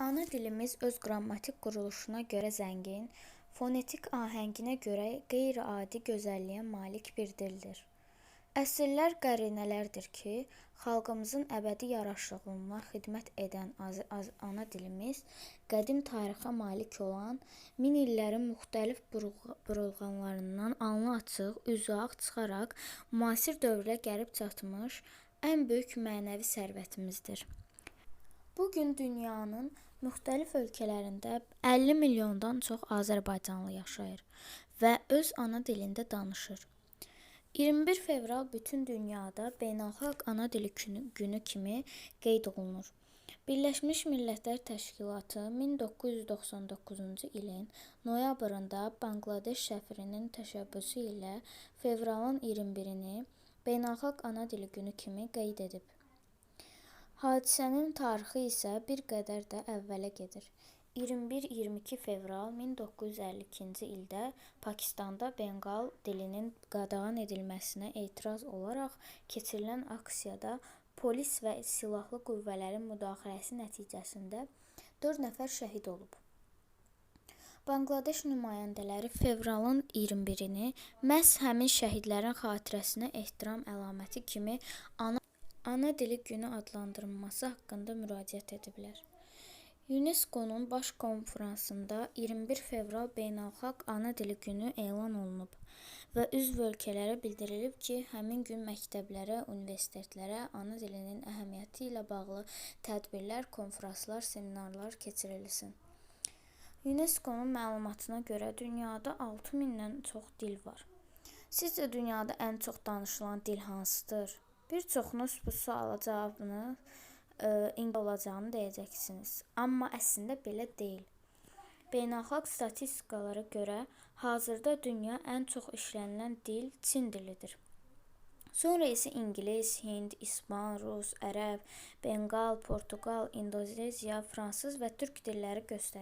Ana dilimiz öz qrammatik quruluşuna görə zəngin, fonetik ahənginə görə qeyri-adi gözəlliyə malik bir dildir. Əsrlər qərinələrdir ki, xalqımızın əbədi yaraşıqlılığına xidmət edən ana dilimiz qədim tarixə malik olan, min illərin müxtəlif burulğanlarından alnı-açıq, üzü ağ çıxaraq müasir dövrə gəlib çatmış ən böyük mənəvi sərvətimizdir. Bu gün dünyanın müxtəlif ölkələrində 50 milyondan çox azərbaycanlı yaşayır və öz ana dilində danışır. 21 fevral bütün dünyada Beynəlxalq Ana Dili Günü kimi qeyd olunur. Birləşmiş Millətlər Təşkilatı 1999-cu ilin noyabrında Banqladeş səfirinin təşəbbüsü ilə fevralın 21-ni Beynəlxalq Ana Dili Günü kimi qeyd edib. Hadisənin tarixi isə bir qədər də əvvələ gedir. 21-22 fevral 1952-ci ildə Pakistanda Benqal dilinin qadağan edilməsinə etiraz olaraq keçirilən aksiyada polis və silahlı qüvvələrin müdaxiləsi nəticəsində 4 nəfər şəhid olub. Banqladeş nümayəndələri fevralın 21-ni məhz həmin şəhidlərin xatirəsinə ehtiram əlaməti kimi Ana Dili Günü adlandırılması haqqında müraciət ediblər. UNESCO-nun baş konfransında 21 fevral Beynəlxalq Ana Dili Günü elan olunub və üzv ölkələrə bildirilib ki, həmin gün məktəblərə, universitetlərə ana dilinin əhəmiyyəti ilə bağlı tədbirlər, konfranslar, seminarlar keçirilsin. UNESCO-nun məlumatına görə dünyada 6000-dən çox dil var. Sizcə dünyada ən çox danışılan dil hansıdır? Bir çoxunuz bu suala cavabını ingilis olacağını deyəcəksiniz. Amma əslində belə deyil. Beynəlxalq statistikalara görə hazırda dünya ən çox işlənilən dil Çin dilidir. Sonra isə ingilis, hind, ispan, rus, ərəb, benqal, portuqal, indoneziya, fransız və türk dilləri göstərilir.